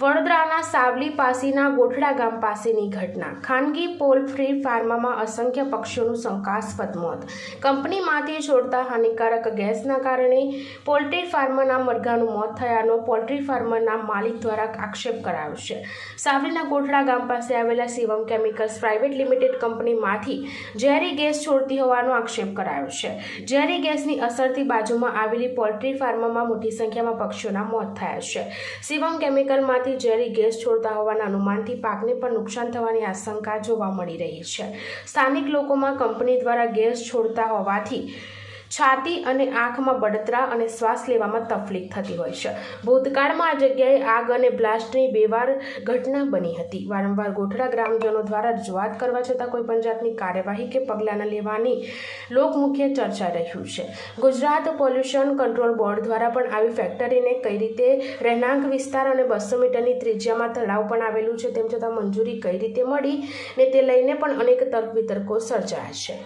વડોદરાના સાવલી પાસેના ગોઠડા ગામ પાસેની ઘટના. ખાનગી પોલ્ટ્રી ફાર્મમાં અસંખ્ય પક્ષીઓનું શંકાસ્પદ મોત. કંપનીમાંથી છોડતા હાનિકારક ગેસના કારણે પોલ્ટ્રી ફાર્મના મરઘાનું મોત થયાનો પોલ્ટ્રી ફાર્મના માલિક દ્વારા આક્ષેપ કરાયો છે. સાવલીના ગોઠડા ગામ પાસે આવેલા શિવમ કેમિકલ્સ પ્રાઇવેટ લિમિટેડ કંપનીમાંથી ઝેરી ગેસ છોડતી હોવાનો આક્ષેપ કરાયો છે. ઝેરી ગેસની અસરથી બાજુમાં આવેલી પોલ્ટ્રી ફાર્મમાં મોટી સંખ્યામાં પક્ષીઓના મોત થયા છે. શિવમ કેમિકલમાંથી ઝેરી ગેસ છોડતા હોવાના અનુમાનથી પાકને પણ નુકસાન થવાની આશંકા જોવા મળી રહી છે. સ્થાનિક લોકોમાં કંપની દ્વારા ગેસ છોડતા હોવાથી છાતી અને આંખમાં બળતરા અને શ્વાસ લેવામાં તકલીફ થતી હોય છે. ભૂતકાળમાં આ જગ્યાએ આગ અને બ્લાસ્ટની બે વાર ઘટના બની હતી. વારંવાર ગોઠડા ગ્રામજનો દ્વારા રજૂઆત કરવા છતાં કોઈ પણ જાતની કાર્યવાહી કે પગલાં લેવાની લોકમુખ્ય ચર્ચા રહ્યું છે. ગુજરાત પોલ્યુશન કંટ્રોલ બોર્ડ દ્વારા પણ આવી ફેક્ટરીને કઈ રીતે રહેણાંક વિસ્તાર અને બસો મીટરની ત્રિજ્યામાં તળાવ પણ આવેલું છે તેમ છતાં મંજૂરી કઈ રીતે મળી ને તે લઈને પણ અનેક તર્ક વિતર્કો સર્જાયા છે.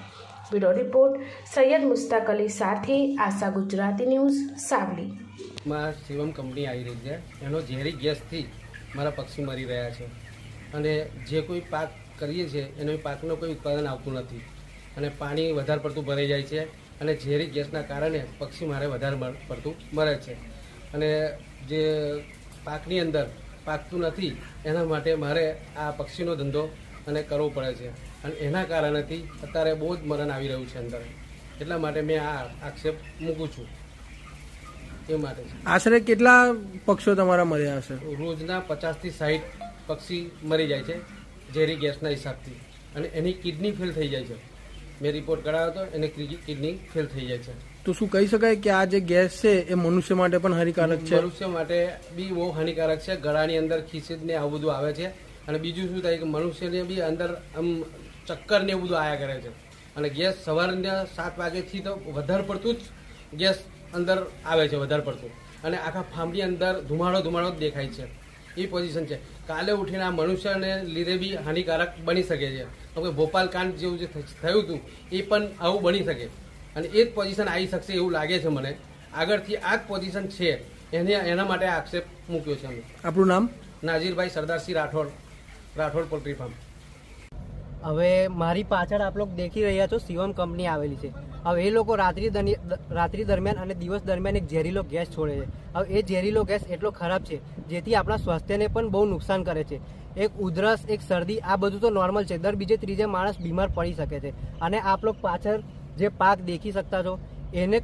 બ્યુરો રિપોર્ટ, સૈયદ મુસ્તાક અલી સાથે આશા ગુજરાતી ન્યૂઝ, સાવલી. માં શિવમ કંપની આવી રહી છે. એનો ઝેરી ગેસથી મારા પક્ષી મરી રહ્યા છે. અને જે કોઈ પાક કરીએ છીએ, એનો પાકનો કોઈ ઉત્પાદન આવતું નથી. અને પાણી વધારે પડતું ભરાઈ જાય છે અને ઝેરી ગેસના કારણે પક્ષી મારે વધારે પડતું મરે છે. અને જે પાકની અંદર પાકતું નથી, એના માટે મારે આ પક્ષીનો ધંધો અને કરવો પડે છે. અને એના કારણેથી અત્યારે બહુ જ મરણ આવી રહ્યું છે અંદર. એટલા માટે મેં આ આક્ષેપ મૂકું છું. એ માટે આશરે કેટલા પક્ષીઓ તમારા મર્યા હશે? રોજના પચાસથી સાઠ પક્ષી મરી જાય છે ઝેરી ગેસના હિસાબથી. અને એની કિડની ફેલ થઈ જાય છે. મેં રિપોર્ટ કરાવ્યો હતો એને કિડની ફેલ થઈ જાય છે. તો શું કહી શકાય કે આ જે ગેસ છે એ મનુષ્ય માટે પણ હાનિકારક છે? મનુષ્ય માટે બી બહુ હાનિકારક છે. ગળાની અંદર ખીચડ ને આવું બધું આવે છે. અને બીજું શું થાય કે મનુષ્યને બી અંદર આમ ચક્કર ને એવું બધું આયા કરે છે. અને ગેસ સવારના સાત વાગ્યાથી તો વધારે પડતું જ ગેસ અંદર આવે છે વધારે પડતું. અને આખા ફાર્મની અંદર ધુમાડો ધુમાડો જ દેખાય છે. એ પોઝિશન છે. કાલે ઉઠીને આ મનુષ્યને લીધે બી હાનિકારક બની શકે છે. હવે ભોપાલકાંડ ભોપાલ કાંડ જેવું જે થયું હતું એ પણ આવું બની શકે. અને એ જ પોઝિશન આવી શકશે એવું લાગે છે મને. આગળથી આ જ પોઝિશન છે. એને એના માટે આક્ષેપ મૂક્યો છે અમે. આપણું નામ? નાજીરભાઈ Sardarsinh Rathod. Rathod poultry farm. હવે મારી પાછળ આપ લોકો દેખી રહ્યા છો શિવમ કંપની આવેલી છે. હવે એ લોકો રાત્રિ રાત્રિ દરમિયાન અને દિવસ દરમિયાન એક ઝેરીલો ગેસ છોડે છે. હવે એ ઝેરીલો ગેસ એટલો ખરાબ છે, જેથી આપણા સ્વાસ્થ્યને પણ બહુ નુકસાન કરે છે. એક ઉધરસ, એક શરદી, આ બધું તો નોર્મલ છે, દર બીજે ત્રીજે માણસ બીમાર પડી શકે છે. અને આપ લોકો પાછળ જે પાક દેખી શકતા છો, એને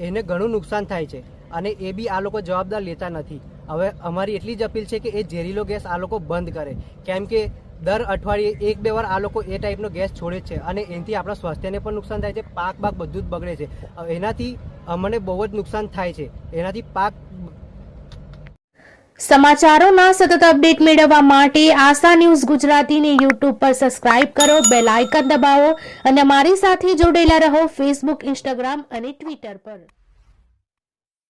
એને ઘણું નુકસાન થાય છે. અને એ બી આ લોકો જવાબદાર લેતા નથી. હવે અમારી એટલી જ અપીલ છે કે એ ઝેરીલો ગેસ આ લોકો બંધ કરે. કેમ કે દર અઠવાડિયે એક બે વાર આ લોકો એ ટાઈપનો ગેસ છોડે છે અને એનાથી આપણા સ્વાસ્થ્યને પણ નુકસાન થાય છે, પાક બાક બધું જ બગડે છે. એનાથી અમને બહુ જ નુકસાન થાય છે. એનાથી પાક સમાચારોના સતત અપડેટ મેળવવા માટે આશા ન્યૂઝ ગુજરાતીને યુટ્યુબ પર સબસ્ક્રાઇબ કરો, બેલ આઇકન દબાવો અને અમારી સાથે જોડેલા રહો ફેસબુક, ઇન્સ્ટાગ્રામ અને ટ્વિટર પર.